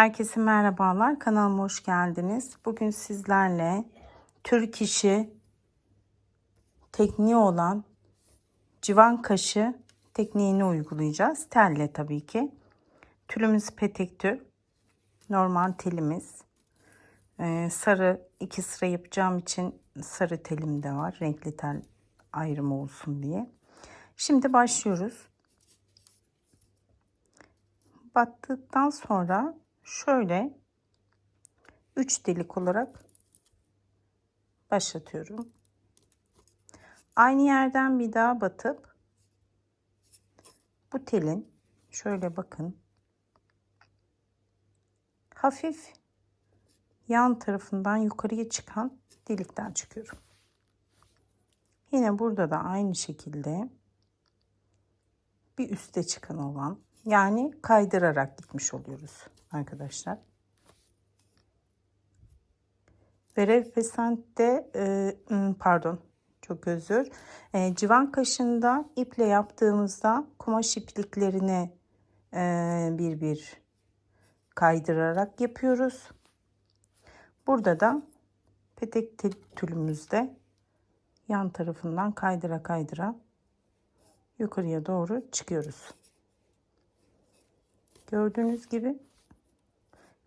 Herkese merhabalar. Kanalıma hoş geldiniz. Bugün sizlerle Türk işi tekniği olan civan kaşı tekniğini uygulayacağız. Telle tabii ki. Tülümüz petek tül. Normal telimiz. Ee, sarı iki sıra yapacağım için sarı telim de var. Renkli tel ayrımı olsun diye. Şimdi başlıyoruz. Battıktan sonra şöyle 3 delik olarak başlatıyorum. Aynı yerden bir daha batıp bu telin şöyle bakın hafif yan tarafından yukarıya çıkan delikten çıkıyorum. Yine burada da aynı şekilde bir üste çıkan olan yani kaydırarak gitmiş oluyoruz arkadaşlar. Verev e, pardon çok özür. E, civan kaşında iple yaptığımızda kumaş ipliklerini e, bir bir kaydırarak yapıyoruz. Burada da petek tülümüzde yan tarafından kaydıra kaydıra yukarıya doğru çıkıyoruz. Gördüğünüz gibi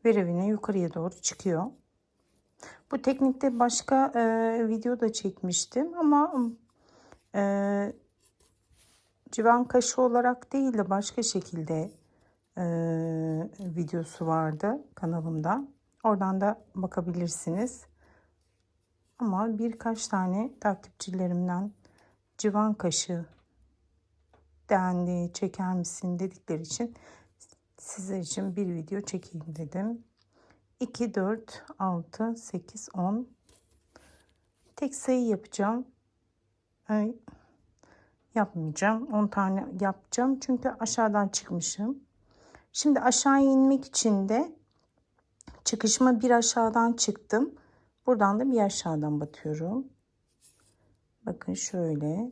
verevine yukarıya doğru çıkıyor. Bu teknikte başka e, video da çekmiştim ama e, civan kaşı olarak değil de başka şekilde e, videosu vardı kanalımda. Oradan da bakabilirsiniz. Ama birkaç tane takipçilerimden civan kaşı dendi, çeker misin dedikleri için sizler için bir video çekeyim dedim. 2, 4, 6, 8, 10 tek sayı yapacağım. Ay, yapmayacağım. 10 tane yapacağım. Çünkü aşağıdan çıkmışım. Şimdi aşağıya inmek için de çıkışıma bir aşağıdan çıktım. Buradan da bir aşağıdan batıyorum. Bakın şöyle.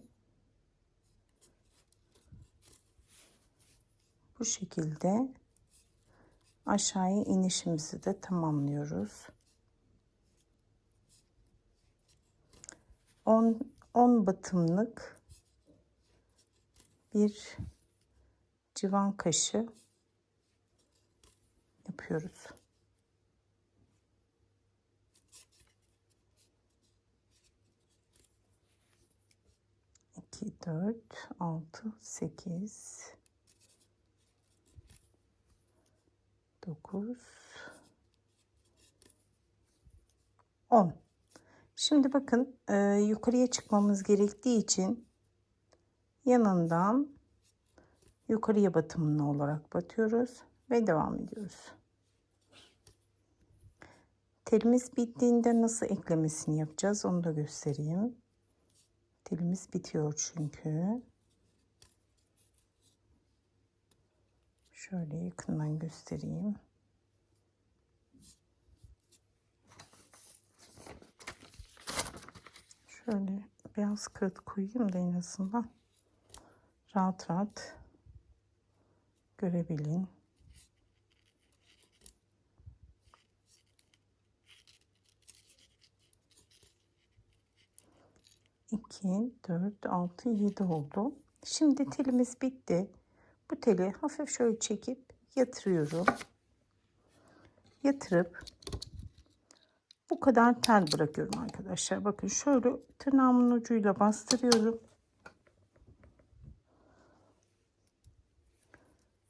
Bu şekilde aşağıya inişimizi de tamamlıyoruz. 10 10 batımlık bir civan kaşı yapıyoruz. İki, dört, altı, sekiz, 9 10 Şimdi bakın e, yukarıya çıkmamız gerektiği için yanından yukarıya batımlı olarak batıyoruz ve devam ediyoruz. Telimiz bittiğinde nasıl eklemesini yapacağız onu da göstereyim. Telimiz bitiyor çünkü. Şöyle yakından göstereyim. Şöyle beyaz kağıt koyayım da en azından rahat rahat görebilin. İki, dört, altı, yedi oldu. Şimdi telimiz bitti. Bu teli hafif şöyle çekip yatırıyorum. Yatırıp bu kadar tel bırakıyorum arkadaşlar. Bakın şöyle tırnağımın ucuyla bastırıyorum.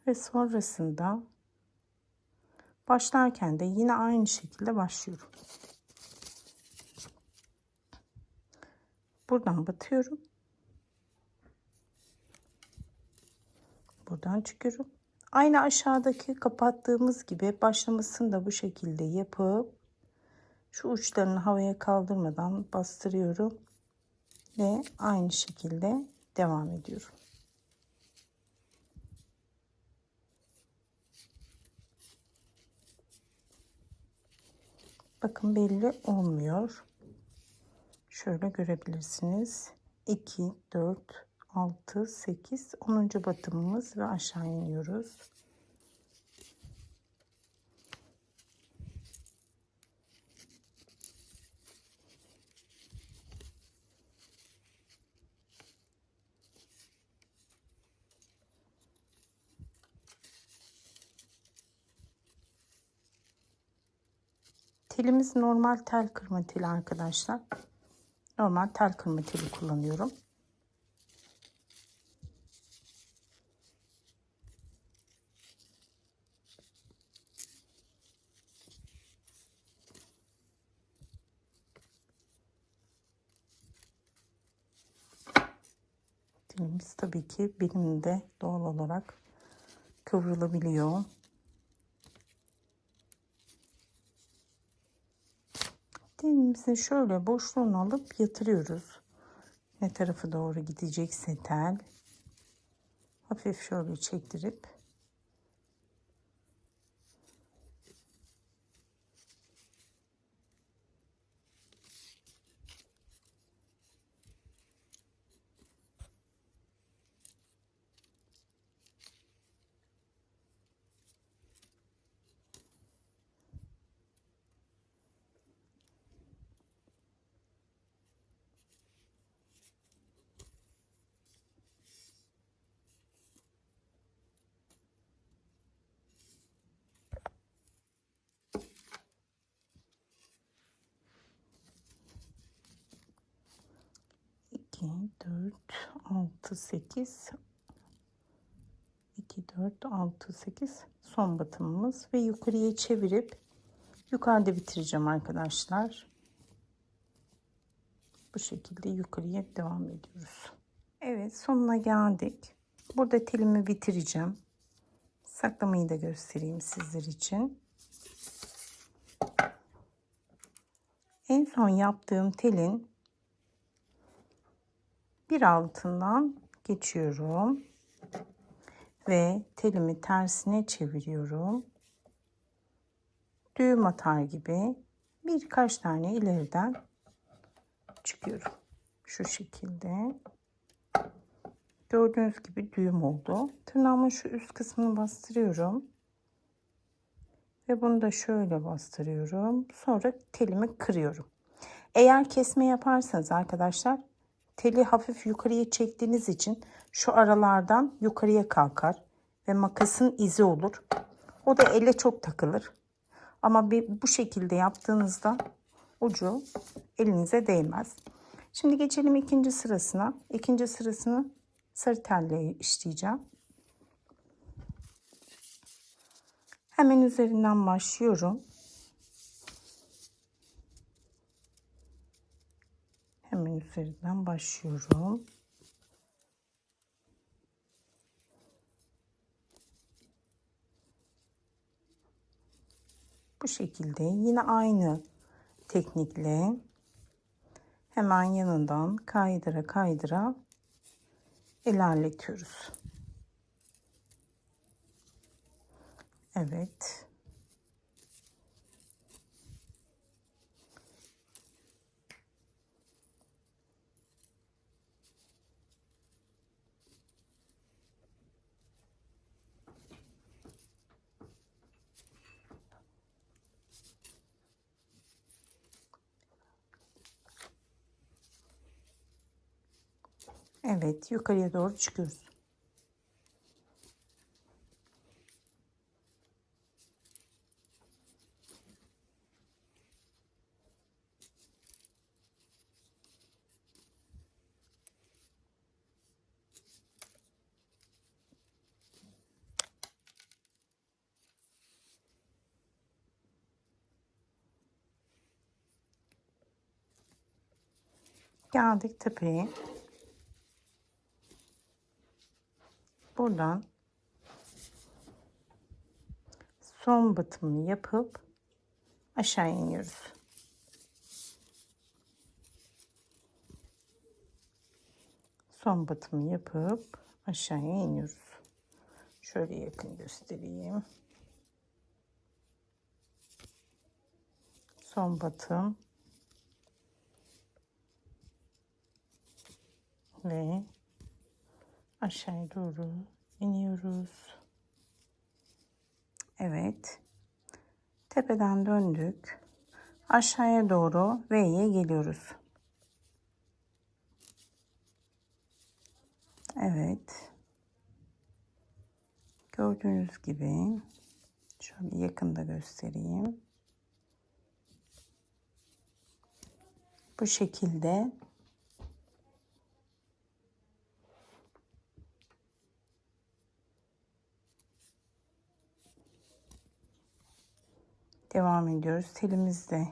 Ve sonrasında başlarken de yine aynı şekilde başlıyorum. Buradan batıyorum. Buradan çıkıyorum. Aynı aşağıdaki kapattığımız gibi başlamasını da bu şekilde yapıp şu uçlarını havaya kaldırmadan bastırıyorum ve aynı şekilde devam ediyorum. Bakın belli olmuyor. Şöyle görebilirsiniz. 2, 4, 6, 8, 10. batımımız ve aşağı iniyoruz. Telimiz normal tel kırma teli arkadaşlar. Normal tel kırma teli kullanıyorum. Tabii ki benim de doğal olarak kıvrılabiliyor. Telimizin şöyle boşluğunu alıp yatırıyoruz. Ne tarafı doğru gidecekse tel. Hafif şöyle çektirip iki, dört, altı, sekiz, iki, dört, altı, sekiz son batımımız ve yukarıya çevirip yukarıda bitireceğim arkadaşlar. Bu şekilde yukarıya devam ediyoruz. Evet sonuna geldik. Burada telimi bitireceğim. Saklamayı da göstereyim sizler için. En son yaptığım telin bir altından geçiyorum ve telimi tersine çeviriyorum. Düğüm atar gibi birkaç tane ileriden çıkıyorum. Şu şekilde. Gördüğünüz gibi düğüm oldu. Tırnağımın şu üst kısmını bastırıyorum. Ve bunu da şöyle bastırıyorum. Sonra telimi kırıyorum. Eğer kesme yaparsanız arkadaşlar teli hafif yukarıya çektiğiniz için şu aralardan yukarıya kalkar ve makasın izi olur. O da ele çok takılır. Ama bir, bu şekilde yaptığınızda ucu elinize değmez. Şimdi geçelim ikinci sırasına. İkinci sırasını sarı telle işleyeceğim. Hemen üzerinden başlıyorum. Hemen üzerinden başlıyorum. Bu şekilde yine aynı teknikle hemen yanından kaydıra kaydıra ilerletiyoruz. Evet. Evet, yukarıya doğru çıkıyoruz. Geldik tepeye. Buradan son batımını yapıp aşağı iniyoruz. Son batımı yapıp aşağıya iniyoruz. Şöyle yakın göstereyim. Son batım ve aşağıya doğru iniyoruz. Evet. Tepeden döndük. Aşağıya doğru V'ye geliyoruz. Evet. Gördüğünüz gibi şöyle yakında göstereyim. Bu şekilde devam ediyoruz. Telimiz de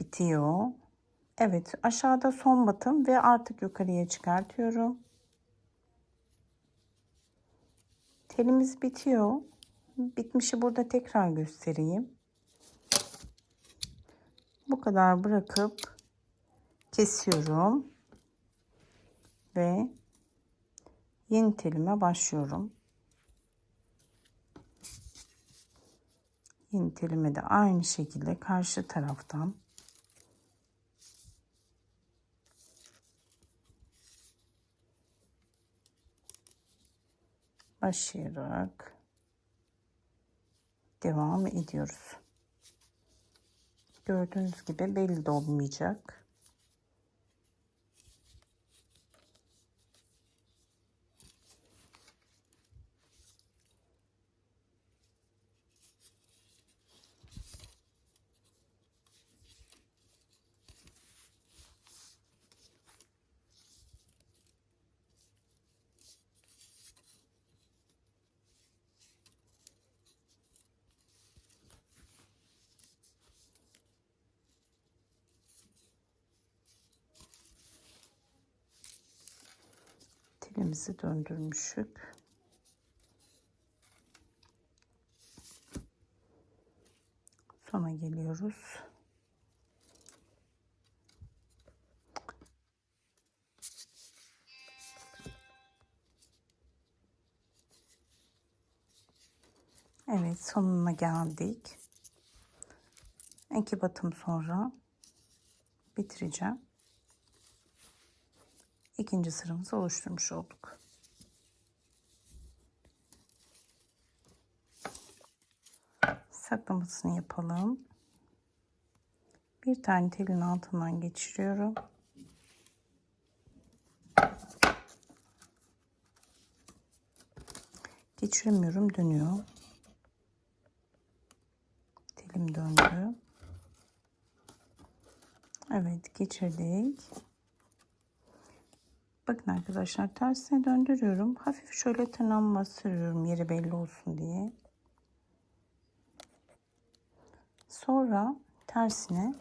bitiyor. Evet aşağıda son batım ve artık yukarıya çıkartıyorum. Telimiz bitiyor. Bitmişi burada tekrar göstereyim. Bu kadar bırakıp kesiyorum. Ve yeni telime başlıyorum. Yeni de aynı şekilde karşı taraftan başlayarak devam ediyoruz. Gördüğünüz gibi belli de olmayacak. Telimizi döndürmüşük. Sona geliyoruz. Evet sonuna geldik. İki batım sonra bitireceğim ikinci sıramızı oluşturmuş olduk. Saklamasını yapalım. Bir tane telin altından geçiriyorum. Geçiremiyorum dönüyor. Telim döndü. Evet geçirdik. Bakın arkadaşlar tersine döndürüyorum. Hafif şöyle tırnağımı bastırıyorum yeri belli olsun diye. Sonra tersine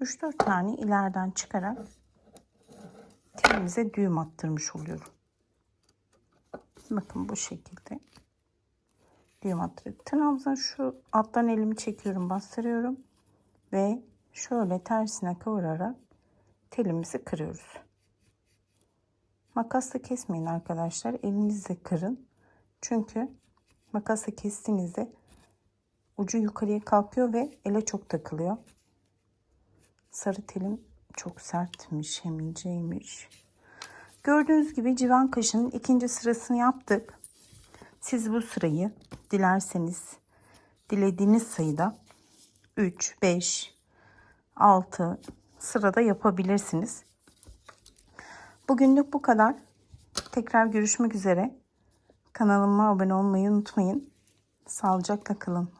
3-4 tane ileriden çıkarak telimize düğüm attırmış oluyorum. Bakın bu şekilde düğüm attırıyorum. Tırnağımıza şu alttan elimi çekiyorum bastırıyorum ve şöyle tersine kıvırarak telimizi kırıyoruz. Makasla kesmeyin arkadaşlar. Elinizle kırın. Çünkü makasla kestiğinizde ucu yukarıya kalkıyor ve ele çok takılıyor. Sarı telim çok sertmiş, hem inceymiş. Gördüğünüz gibi civan kaşının ikinci sırasını yaptık. Siz bu sırayı dilerseniz dilediğiniz sayıda 3, 5, 6, sırada yapabilirsiniz. Bugünlük bu kadar. Tekrar görüşmek üzere. Kanalıma abone olmayı unutmayın. Sağlıcakla kalın.